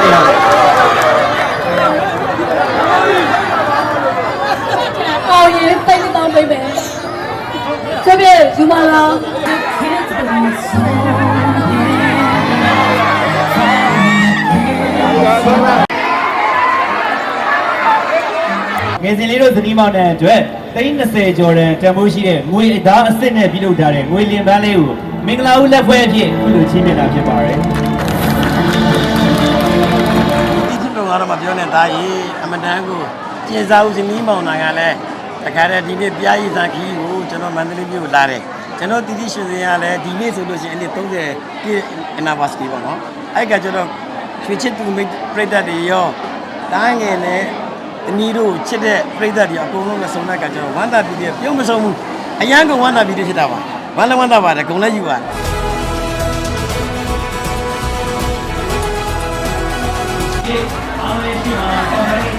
နေရလဲကောင်းရင်တိတ်တောင်းပေးမယ်这边ယူမလားငယ်စဉ်လေးတို့သတိမောင်တန်အတွက်30ကျော်တန်တန်ဖိုးရှိတဲ့ငွေအသားအစ်စ်နဲ့ပြုလုပ်ထားတဲ့ငွေလင်ပန်းလေးကိုမင်္ဂလာဦးလက်ဖွဲ့အဖြစ်အခုလိုချင်းမြတ်တာဖြစ်ပါတယ် ကတော့မပြောနဲ့သားကြီးအမတန်ကိုကျင်စားဦးဇနီးမောင်နိုင်ကလည်းတခါတည်းဒီနေ့ပြားရည်စာခီးကိုကျွန်တော်မန္တလေးမြို့ကိုလာတယ်ကျွန်တော်တီတီရှင်စင်ကလည်းဒီနေ့ဆိုလို့ရှိရင်အနည်း30ပြည့် anniversary ပေါ့နော်အဲ့ကကျွန်တော်ချွေချစ်သူမိတ်ပြိတ္တတွေရောတားငယ်နဲ့အနီးတို့ချစ်တဲ့ပြိတ္တတွေအကုန်လုံးနဲ့ဆုံတဲ့ကကျွန်တော်ဝမ်းသာပြည်တယ်ပြုံးမဆုံးဘူးအရန်ကဝမ်းသာပြည်တယ်ဖြစ်တာပါဝမ်းလည်းဝမ်းသာပါတယ်ဂုံလည်းယူပါတယ်ဒီအားလေးရှိမှာ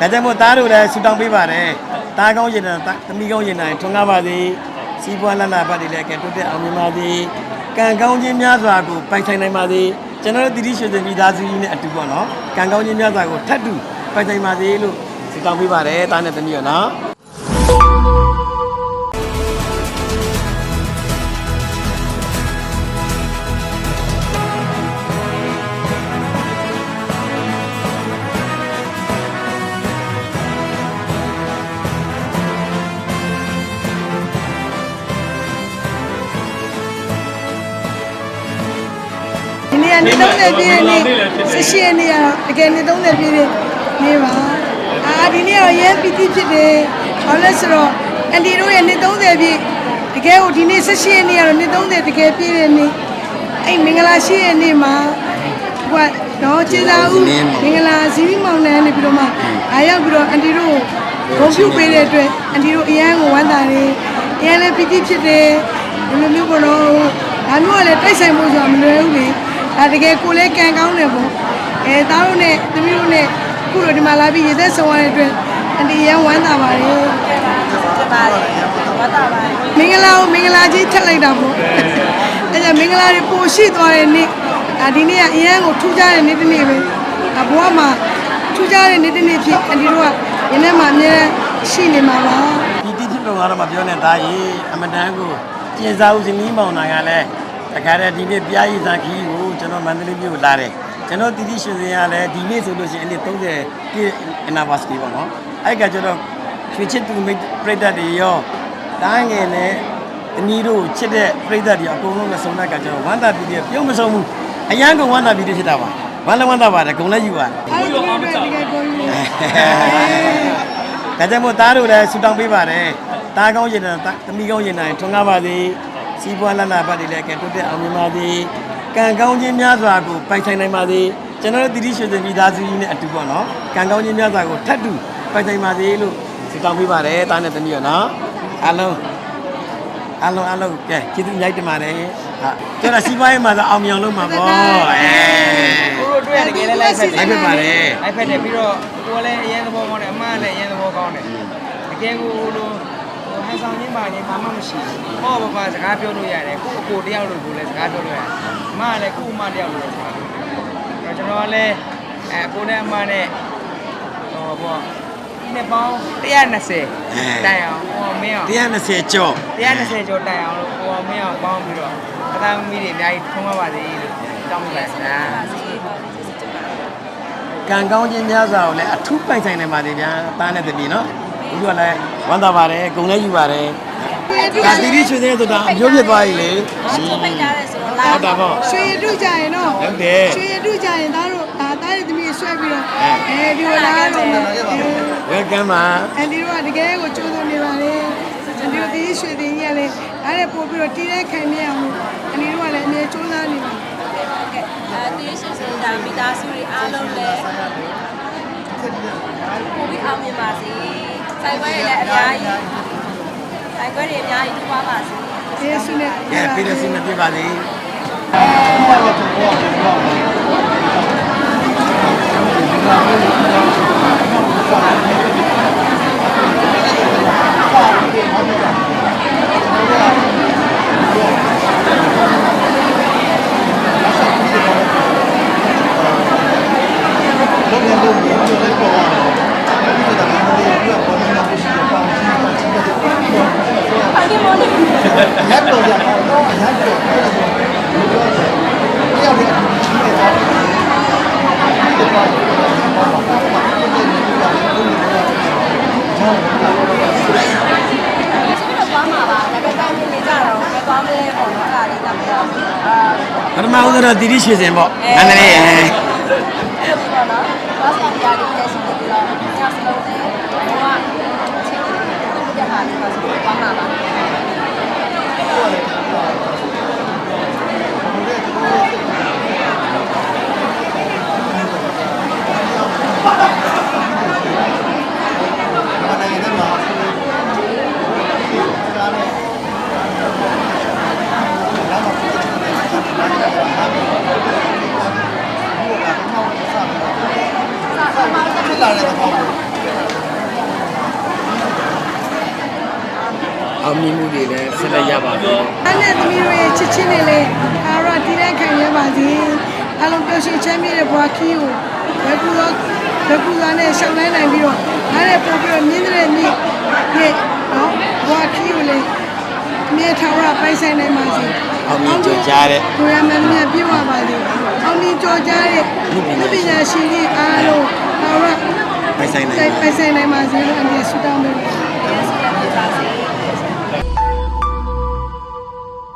ဒီကနေ့ရှိနေအားဒါကြောင့်မို့သားတို့လည်းဆူတောင်းပေးပါတယ်။သားကောင်းရင်လည်းသမီးကောင်းရင်လည်းထွန်းကားပါစေ။စီးပွားလတ်လာပတ်တွေလည်းကဲတိုးတက်အောင်မြင်ပါစေ။ကံကောင်းခြင်းများစွာကိုပိုင်ဆိုင်နိုင်ပါစေ။ကျွန်တော်တို့တိတိရွှေစင်မိသားစုကြီးနဲ့အတူပေါ့နော်။ကံကောင်းခြင်းများစွာကိုထပ်တူပိုင်ဆိုင်ပါစေလို့ဆူတောင်းပေးပါတယ်။သားနဲ့သမီးရောနော်။ နေ့ကနေ30ပြည့်နေ့18ရက်နေ့ကတော့တကယ်နေ30ပြည့်နေ့နေ့ပါအာဒီနေ့တော့ရဲပီတိဖြစ်တယ်ဘာလဲဆိုတော့အန်တီတို့ရဲ့နေ့30ပြည့်တကယ်ကိုဒီနေ့18ရက်နေ့ကတော့နေ့30တကယ်ပြည့်တဲ့နေ့အဲ့မင်္ဂလာရှိတဲ့နေ့မှာဟိုကတော့ကျေးဇူးဦးမင်္ဂလာဇီဝမောင်နှံနေပြီးတော့မှအားရောက်ပြီးတော့အန်တီတို့ကိုဂုဏ်ပြုပေးတဲ့အတွက်အန်တီတို့အရန်ကိုဝမ်းသာတယ်အရန်လည်းပီတိဖြစ်တယ်ဒီလိုမျိုးပေါ့နော်ဒါမျိုးကလည်းတိုက်ဆိုင်ဖို့ဆိုတာမလွယ်ဘူးလေ ဒါတကယ်ကိုလည်းကံကောင်းတယ်ပေါ့အဲသားတို့နဲ့သမီးတို့နဲ့ခုလိုဒီမှာလာပြီးရေသက်ဆောင်ရတဲ့အတွက်အန်တီရန်ဝမ်းသာပါတယ်မင်္ဂလာကိုမင်္ဂလာကြီးထက်လိုက်တာပေါ့အဲကြောင့်မင်္ဂလာတွေပိုရှိသွားတဲ့နေ့ဒါဒီနေ့ကအရန်ကိုထူးခြားတဲ့နေ့တစ်နေ့ပဲဒါဘဝမှာထူးခြားတဲ့နေ့တစ်နေ့ဖြစ်အန်တီတို့ကရင်းထဲမှာအများရှိနေမှာပါဒီတိချစ်တော်ကတော့မပြောနဲ့သားကြီးအမတန်ကိုကျင်စားဦးဇနီးမောင်နိုင်ကလည်းတ ခါတည်းဒီနေ့ပြားရည်စာခီးကိုကျွန်တော်မန္တလေးမြို့ကိုလာတယ်ကျွန်တော်တီတီရှင်စင်ကလည်းဒီနေ့ဆိုလို့ရှိရင်အနည်း30ပြည့် anniversary ပေါ့နော်အဲ့ကကျွန်တော်ချွေချစ်သူမိတ်ပြိတ္တတွေရောတားငယ်နဲ့အနီးတို့ချစ်တဲ့ပြိတ္တတွေအကုန်လုံးနဲ့ဆုံတဲ့ကကျွန်တော်ဝမ်းသာပြည်တယ်ပြုံးမဆုံးဘူးအရန်ကဝမ်းသာပြည်တယ်ဖြစ်တာပါဝမ်းလည်းဝမ်းသာပါတယ်ဂုံလည်းယူပါတယ်အဲ့ဒီတော့တကယ်ကိုကြီးဒါကြောင့်မို့သားတို့လည်းဆူတောင်းပေးပါတယ်။သားကောင်းရင်လည်းသမီးကောင်းရင်လည်းထွန်းကားပါစေ။ စီးပွားလတ်လာပတ်တွေလည်းကဲတိုးတက်အောင်မြင်ပါစေ။ကံကောင်းခြင်းများစွာကိုပိုင်ဆိုင်နိုင်ပါစေ။ကျွန်တော်တို့တိတိရွှေစင်မိသားစုကြီးနဲ့အတူပေါ့နော်။ကံကောင်းခြင်းများစွာကိုထပ်တူပိုင်ဆိုင်ပါစေလို့ဆူတောင်းပေးပါတယ်။သားနဲ့သမီးရောနော်။အားလုံးအားလုံးအားလုံးကဲကျေးဇူးအများကြီးတင်ပါတယ်။ဟာကျွန်တော်စီးပွားရေးမှာဆိုအောင်မြင်အောင်လုပ်မှာပေါ့။အဲကိုတို့တွေ့ရတကယ်လည်းလိုက်ဖက်တယ်လိုက်ဖက်ပါတယ်လိုက်ဖက်တယ်ပြီးတော့ကိုကလည်းအရင်သဘောကောင်းတယ်အမကလည်းအရင်သဘောကောင်းတယ်တကယ်ကိုလို ဟန်ဆောင်ချင်းပါချင်းဘာမှမရှိဘူးဟောဘာဘာစကားပြောလို့ရတယ်ကိုအကိုတယောက်လို့ကိုလည်းစကားပြောလို့ရတယ်အမကလည်းကိုအမတယောက်လို့စကားပြောတယ်ကျွန်တော်ကလည်းအဲကိုနဲ့အမနဲ့ဟောဘောဒီနေ့ပေါင်း120တိုင်အောင်ဟောမင်းအောင်120ကျော်120ကျော်တိုင်အောင်လို့ဟောမင်းအောင်ပေါင်းပြီးတော့အသားမီးတွေအများကြီးထုံးပါပါစေလို့တောင်းပန်ပါတယ်ကံကောင်းခြင်းများစွာကိုလည်းအထူးပိုင်ဆိုင်နိုင်ပါသေးဗျာသားနဲ့တပည့်နော် ဘုရားလည်းဝမ်းသာပါတယ်ဂုဏ်လည်းယူပါတယ်ဒါတိတိချွေတဲ့ဆိုတာအမျိုးဖြစ်သွားပြီလေဟုတ်တာပေါ့ရွှေရတုကြရင်တော့ဟုတ်တယ်ရွှေရတုကြရင်သားတို့ဒါသားရဲ့သမီးဆွဲပြီးတော့အဲဒီလိုလာတော့ welcome ပါအန်ဒီတို့ကတကယ်ကိုကြိုးစားနေပါလေအန်ဒီတို့ဒီရွှေတင်ကြီးကလည်းဒါနဲ့ပို့ပြီးတော့တီးတဲ့ခံနေအောင်အန်ဒီတို့ကလည်းအမြဲကြိုးစားနေပါအဲဒီရှင်စင်တာမိသားစုတွေအားလုံးလည်းပိုပြီးအောင်မြင်ပါစေ ဆိုင်ခွဲတွေလည်းအများကြီးဆိုင်ခွဲတွေအများကြီးထူပါပါစေယေရှုနဲ့ကဲပြည်တော်စီမပြပါ သေးဖိုင်ဒီမော်နီသွားမှာပါဒါပေမဲ့တိုင်းနေကြတော့ဘယ်သွားမလဲပေါ့နော်အဲ့ဒါလေးဒါပေမဲ့အာပထမဦးဆုံးတော့တီတီရွှေစင်ပေါ့မန္တလေးအဲအဲ့ဒီပေါ့နော်ဘာသာပြလေးတက်စီပြီးတော့ညစလုံးနဲ့ဘောကချက်ပြီးတဲ့ဟာလေးပါဆိုသွားမှာပါ အောင်မြင်မှုတွေလည်းဆက်လက်ရပါမယ်အဲ့နဲ့သမီးတို့ရဲ့ချစ်ချင်းတွေလည်းအားရတည်တဲ့ခံရပါစေအလုံးပျော်ရွှင်ချမ်းမြေ့တဲ့ဘွားခီးကိုဘယ်ကူတော့ဘယ်ကူသားနဲ့ရှောင်းနိုင်နိုင်ပြီးတော့အားနဲ့ပို့ပြီးတော့မြင်းတဲ့မြင့်ရဲ့နော်ဘွားခီးကိုလည်းမြေထောင်ရပိုက်ဆိုင်နိုင်ပါစေအောင်မြင်ကြကြားတဲ့ဘုရားမင်းမြတ် ကြော်ကြားတဲ့လူပညာရှင်တွေအားလုံးအားရပိုင်ဆိုင်နိုင်ပိုင်ဆိုင်နိုင်ပါစေလို့အမြဲဆုတောင်းပေးပါ